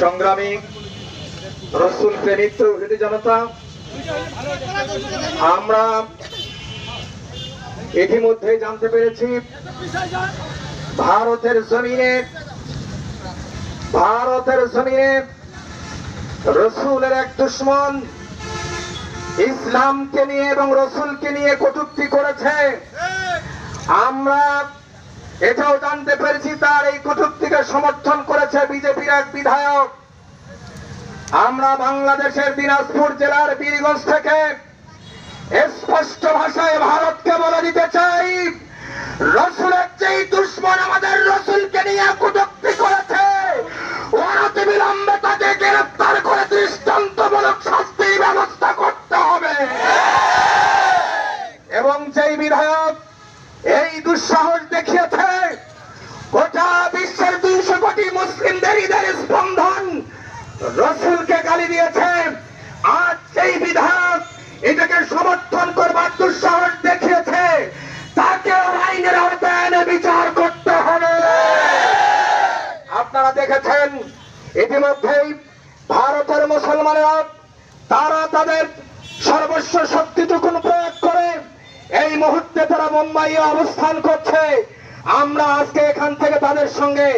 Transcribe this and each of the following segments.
সংগ্রামী রসুল প্রেমিক তৌহিদি জনতা আমরা ইতিমধ্যে জানতে পেরেছি ভারতের জমিনে ভারতের জমিনে রসুলের এক দুশ্মন ইসলামকে নিয়ে এবং রসুলকে নিয়ে কটুক্তি করেছে। আমরা এটাও জানতে পেরেছি, তার এই কটূক্তিকে সমর্থন করেছে বিজেপির এক বিধায়ক। আমরা বাংলাদেশের দিনাজপুর জেলার বীরগঞ্জ থেকে স্পষ্ট ভাষায় ভারতকে বলে দিতে চাই, রসুলের যেই দুশ্মন আমাদের রসুলকে নিয়ে কটুক্তি করেছে গোটা বিশ্বের দুইশো কোটি মুসলিমদের ঈদের স্পন্দন রসুলকে গালি দিয়েছে। আজ সেই বিধায়ক এটাকে সমর্থন করবার দুঃসাহস দেখিয়েছে, তাকে আইনের আওতায় বিচার করতে হবে। আপনারা দেখেছেন, ইতিমধ্যেই ভারতের মুসলমানেরা তারা তাদের সর্বস্ব শক্তিটুকুন প্রয়োগ করে এই মুহূর্তে তারা মুম্বাইয়ে অবস্থান করছে। আমরা আজকে এখান থেকে তাদের সঙ্গে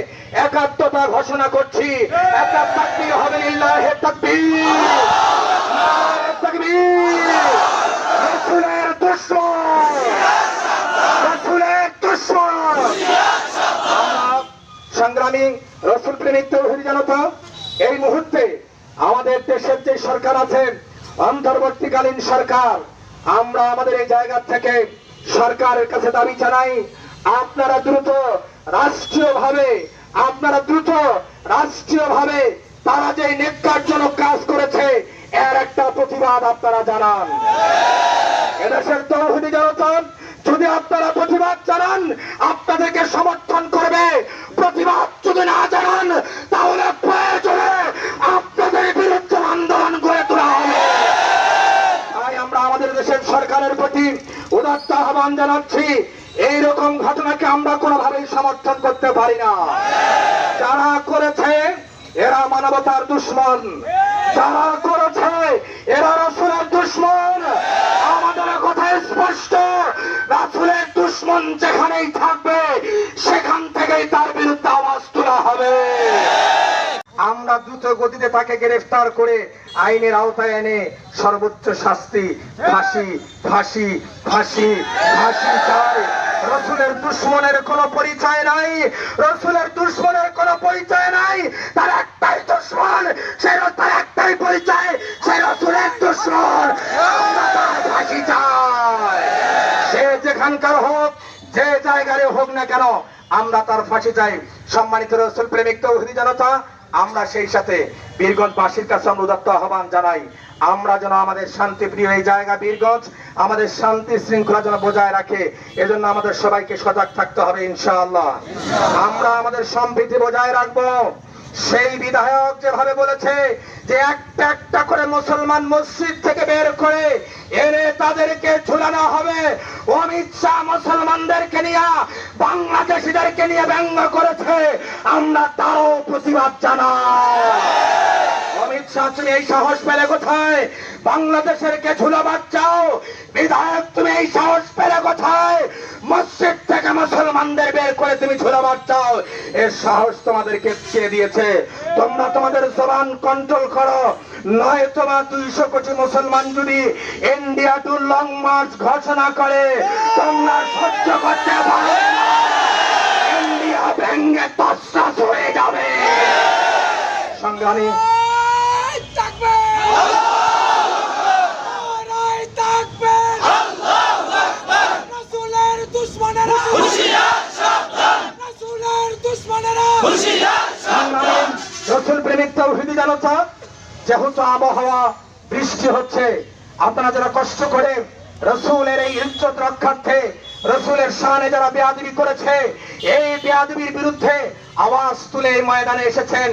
একাত্মতা ঘোষণা করছি। হবে সংগ্রামী রসুল প্রেমিক তৌহিদ জনতা, এই মুহূর্তে আমাদের দেশের যে সরকার আছে অন্তর্বর্তীকালীন সরকার, আমরা আমাদের এই জায়গা থেকে সরকারের কাছে দাবি জানাই আপনারা দ্রুত রাষ্ট্রীয়ভাবে, আপনারা দ্রুত রাষ্ট্রীয়ভাবে তারা যে নেককারজনক কাজ করেছে, এর একটা প্রতিবাদ আপনারা জানান। এদেশের তৌহিদি জনতা যদি আপনারা প্রতিবাদ জানান, আপনাদেরকে সমর্থন করবে। প্রতিবাদ যদি না জানান, তাহলে প্রয়োজনে আপনাদের বিরুদ্ধে আন্দোলন গড়ে তোলা হবে। তাই আমরা আমাদের দেশের সরকারের প্রতি উদাত্ত আহ্বান জানাচ্ছি। এই রকম ঘটনাকে আমরা কোনোভাবেই সমর্থন করতে পারি না। যারা করেছে, এরা মানবতার দুশ্মন। যারা করেছে, এরা রসুলের দুশ্মন। আমাদের কথা স্পষ্ট। রাসুলের দুশ্মন যেখানেই থাকবে, সেখান থেকেই তার বিরুদ্ধে আওয়াজ তোলা হবে। আমরা দ্রুত গতিতে তাকে গ্রেফতার করে আইনের আওতায় এনে সর্বোচ্চ শাস্তি, ফাঁসি ফাঁসি ফাঁসি ফাঁসি চাই। রসুলের দুশ্মনের কোনো পরিচয় নাই, রসুলের দুশ্মনের কোনো পরিচয় নাই, তার একটাই দুশ্মন, সে তার একটাই পরিচয়, সে রসুলের দুশ্মন। সে যেখানকার হোক, যে জায়গায় হোক না কেন, আমরা তার ফাঁসি চাই। সম্মানিত রসুল প্রেমিক তৌহিদি জনতা আমরা সেই সাথে বীরগঞ্জবাসীর কাছে আমরা আহ্বান জানাই। আমরা যেন আমাদের শান্তিপ্রিয় এই জায়গা বীরগঞ্জ, আমাদের শান্তি শৃঙ্খলা যেন বজায় রাখে, এজন্য আমাদের সবাইকে সজাগ থাকতে হবে ইনশাআল্লাহ। আমরা আমাদের সম্প্রীতি বজায় রাখব। সেই বিধায়ক যেভাবে বলেছে যে একটা একটা করে মুসলমান মসজিদ থেকে বের করে এনে তাদেরকে ঝুলানো হবে। অমিত শাহ মুসলমানদেরকে নিয়ে, বাংলাদেশিদেরকে নিয়ে ব্যঙ্গ করেছে। আমরা তারও প্রতিবাদ জানাই। অমিত শাহ এই সাহস পেলে কোথায়? বাংলাদেশের কে ঝুলাবার চাও বিধায়ক তুমি এই সাহস পেলে কোথায়? মসজিদ থেকে মুসলমানদের বের করে তুমি ঝুলাবার চাও এর সাহস তোমাদেরকে কে দিয়েছে? তোমরা তোমাদের জবান কন্ট্রোল করো নয় তোমার দুইশো কোটি মুসলমান যদি ইন্ডিয়া টু লং মার্চ ঘোষণা করে, তোমরা সহ্য করতে পারবে ইন্ডিয়া ভেঙ্গে তসরাস হয়ে যাবে। সংগ্রামী রাসূলের দুশমনেরা রাসূলের দুশমনেরা রসুল প্রেমিক জনতা যেহেতু আবহাওয়া, বৃষ্টি হচ্ছে, আপনারা যারা কষ্ট করে রসুলের এই ইজ্জত রক্ষার্থে, রসুলের শানে যারা বেয়াদবি করেছে, এই বেয়াদবির বিরুদ্ধে আওয়াজ তুলে এই ময়দানে এসেছেন।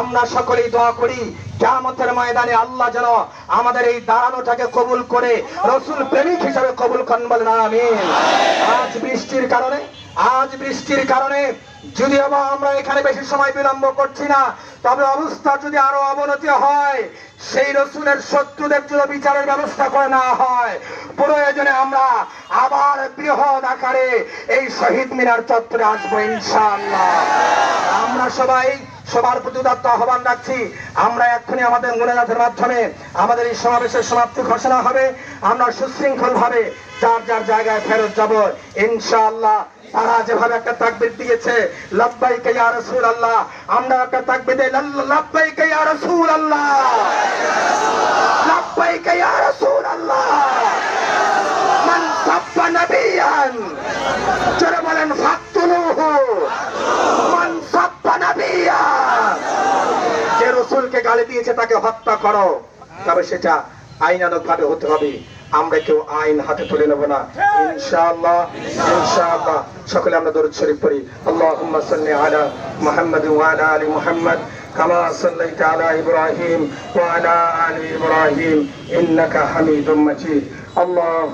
আমরা সকলেই দোয়া করি কেমতের ময়দানে আল্লাহ যেন আমাদের এই দাঁড়ানোটাকে কবুল করে, রসুল প্রেমিক হিসাবে কবুল করেন বলেন আমি আজ বৃষ্টির কারণে আজ বৃষ্টির কারণে যদিও বা আমরা এখানে বেশি সময় বিলম্ব করছি না, তবে অবস্থা যদি আরও অবনতি হয়, সেই রসুলের শত্রুদের জন্য বিচারের ব্যবস্থা করে নেওয়া হয়, প্রয়োজনে আমরা আবার বৃহৎ আকারে এই শহীদ মিনার চত্বরে আসব ইনশাআল্লাহ। আমরা সবাই সবার প্রতি উদাত্ত আহ্বান রাখছি। আমরা এক্ষুনি আমাদের মোনাজাতের মাধ্যমে আমাদের এই সমাবেশের সমাপ্তি ঘোষণা হবে। আমরা সুশৃঙ্খল ভাবে যার যার জায়গায় ফেরত যাব, ইনশাআল্লাহ তারা যেভাবে একটা তাকবির দিয়েছে লব্বাই ইয়া রাসূল আল্লাহ আমরা একটা তাকবির দেই লব্বাই ইয়া রাসূল আল্লাহ লব্বাই ইয়া রাসূল আল্লাহ মান সাব্বা নাবিয়ান। জোরে বলেন ফাকতুলুহু মান সাব্বা নাবিয়ান যে রসুলকে গালি দিয়েছে, তাকে হত্যা করো। তবে সেটা আইনানুক ভাবে হতে হবে। আমরা কেউ আইন হাতে তুলে নেব না। ইনশাআল্লাহ। সকলে আমরা দরুদ শরীফ পড়ি। আল্লাহুম্মা সাল্লি আলা মুহাম্মাদ ওয়া আলা আলি মুহাম্মাদ, কামা সাল্লাইতা আলা ইব্রাহিম ওয়া আলা আলি ইব্রাহিম। ইন্নাকা হামিদুম মাজিদ। আল্লাহ